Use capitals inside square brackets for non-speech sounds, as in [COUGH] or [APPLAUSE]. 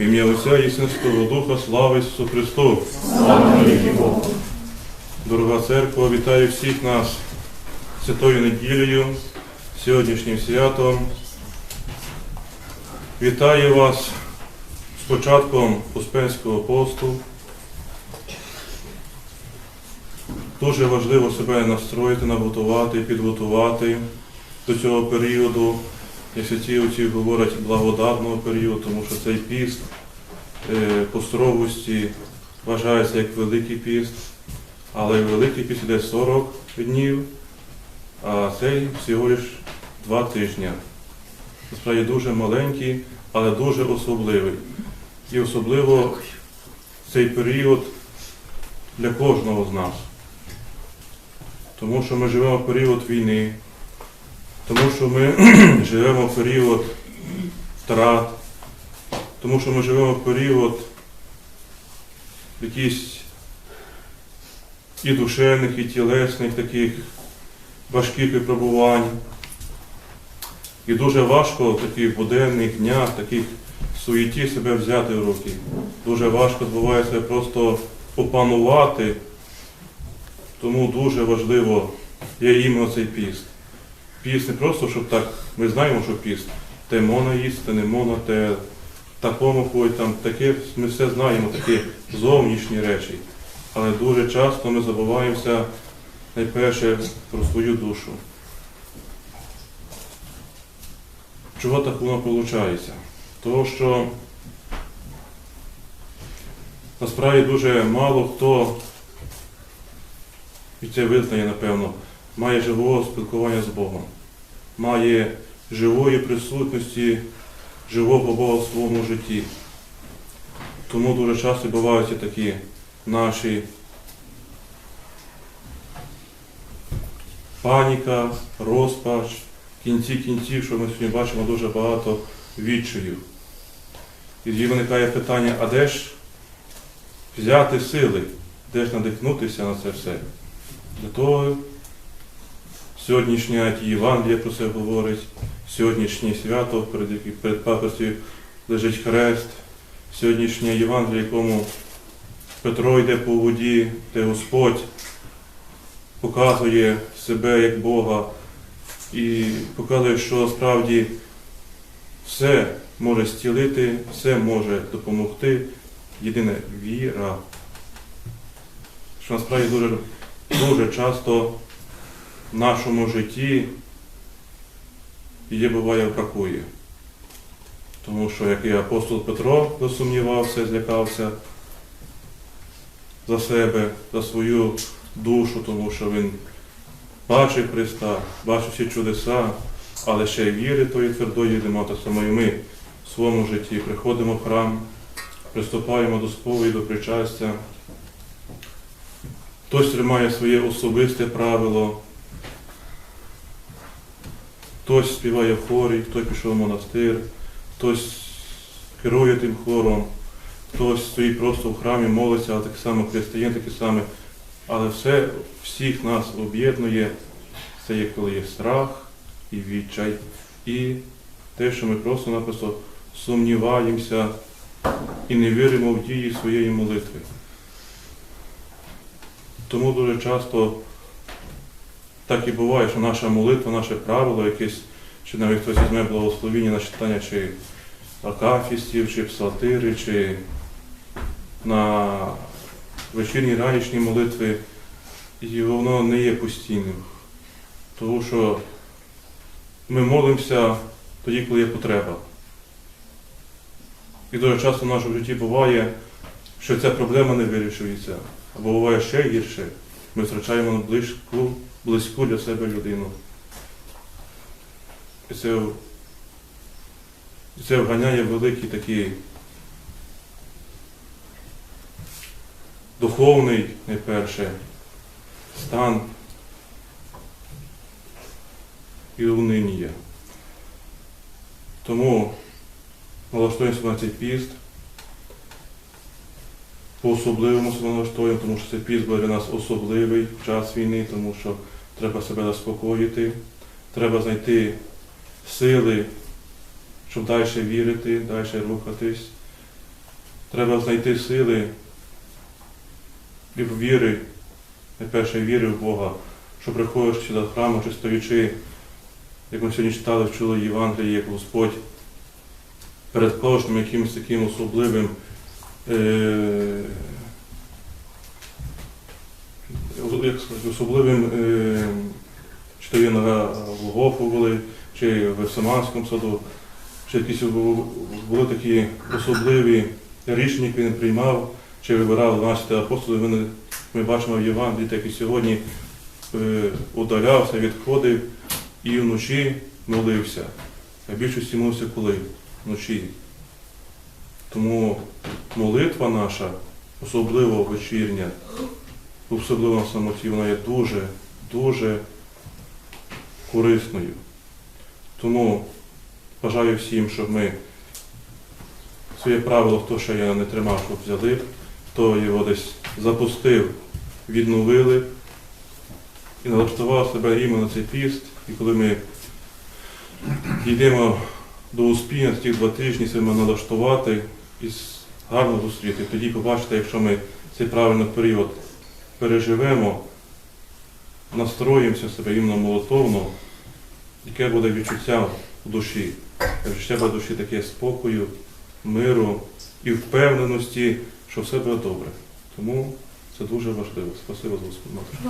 Ім'я Отця і Сина Духа, слава Ісусу Христу! Дорога церква, вітаю всіх нас святою неділею, сьогоднішнім святом. Вітаю вас з початком Успенського посту. Дуже важливо себе настроїти, наготувати, підготувати до цього періоду, як святі отці говорять, благодатного періоду, тому що цей піст е, по суровості вважається як Великий піст, але Великий піст іде 40 днів, а цей всього лиш 2 тижні. Насправді дуже маленький, але дуже особливий. І особливо цей період для кожного з нас. Тому що ми живемо в період війни, тому що ми [CLEARS THROAT] живемо в період втрат, тому що ми живемо в період якихось і душевних, і тілесних таких важких випробувань. І дуже важко в таких буденних днях, таких суєті себе взяти в руки. Дуже важко буває себе просто опанувати. Тому дуже важливо є іменно цей піст. Піст не просто, щоб так, ми знаємо, що піст. Те можна їсти, не можна, те такому ходить, там таке, ми все знаємо, такі зовнішні речі. Але дуже часто ми забуваємося найперше про свою душу. Чого так воно виходить? Того, що насправді дуже мало хто і це визнає, напевно, має живого спілкування з Богом, має живої присутності живого Бога в своєму житті. Тому дуже часто бувають і такі наші паніка, розпач, кінці кінців, що ми сьогодні бачимо дуже багато відчуїв. І тоді виникає питання, а де ж взяти сили, де ж надихнутися на це все? Для того сьогоднішня Євангелія про це говорить, сьогоднішнє свято, перед перед папостю лежить хрест, сьогоднішнє Євангеліє, якому Петро йде по воді, де Господь показує себе як Бога і показує, що справді все може зцілити, все може допомогти. Єдине віра. Що насправді дуже дуже часто в нашому житті її буває бракує. Тому що як і апостол Петро засумнівався, злякався за себе, за свою душу, тому що він бачив Христа, бачив всі чудеса, але ще й віри тої твердої нема, так само і ми в своєму житті приходимо в храм, приступаємо до сповіді, до причастя. Хтось тримає своє особисте правило, хтось співає в хорі, хтось пішов в монастир, хтось керує тим хором, хтось стоїть просто в храмі, молиться, але так само християн, такі самі. Але все всіх нас об'єднує, це є коли є страх і відчай, і те, що ми просто-напросто сумніваємося і не віримо в дії своєї молитви. Тому дуже часто так і буває, що наша молитва, наше правило якесь, чи навіть хтось візьме благословіння на читання чи акафістів, чи псалтири, чи на вечірні ранішні молитви, і воно не є постійним. Тому що ми молимося тоді, коли є потреба. І дуже часто в нашому житті буває, що ця проблема не вирішується, або буває ще гірше. Ми втрачаємо близьку, близьку для себе людину. І це, це вганяє великий такий духовний, найперше, стан і унинія. Тому налаштуємося на цей піст. По-особливому себе налаштуємо, тому що цей піст буде для нас особливий час війни, тому що треба себе заспокоїти, треба знайти сили, щоб далі вірити, далі рухатись. Треба знайти сили і віри, найперше віри в Бога, що приходиш сюди до храму, чи стоячи, як ми сьогодні читали, вчили Євангелії, як Господь перед кожним якимось таким особливим е, як сказати, особливим, е, чи то є на Голгофу були, чи в Семанському саду, чи якісь були такі особливі рішення, які він приймав, чи вибирав 12 апостолів. Ми, ми бачимо в Євангелії, так і сьогодні е, удалявся, відходив і вночі молився. А більшості молився коли? Вночі. Тому молитва наша, особливо вечірня, особливо на самоті, вона є дуже, дуже корисною. Тому бажаю всім, щоб ми своє правило, хто ще я не тримав, щоб взяли, хто його десь запустив, відновили і налаштував себе іменно на цей піст. І коли ми йдемо до успіння ці два тижні себе налаштувати і гарно зустріти. Тоді побачите, якщо ми цей правильний період переживемо, настроїмося себе іменно молитовно, яке буде відчуття в душі. В душі таке спокою, миру і впевненості, що все буде добре. Тому це дуже важливо. Спасибо за Господь.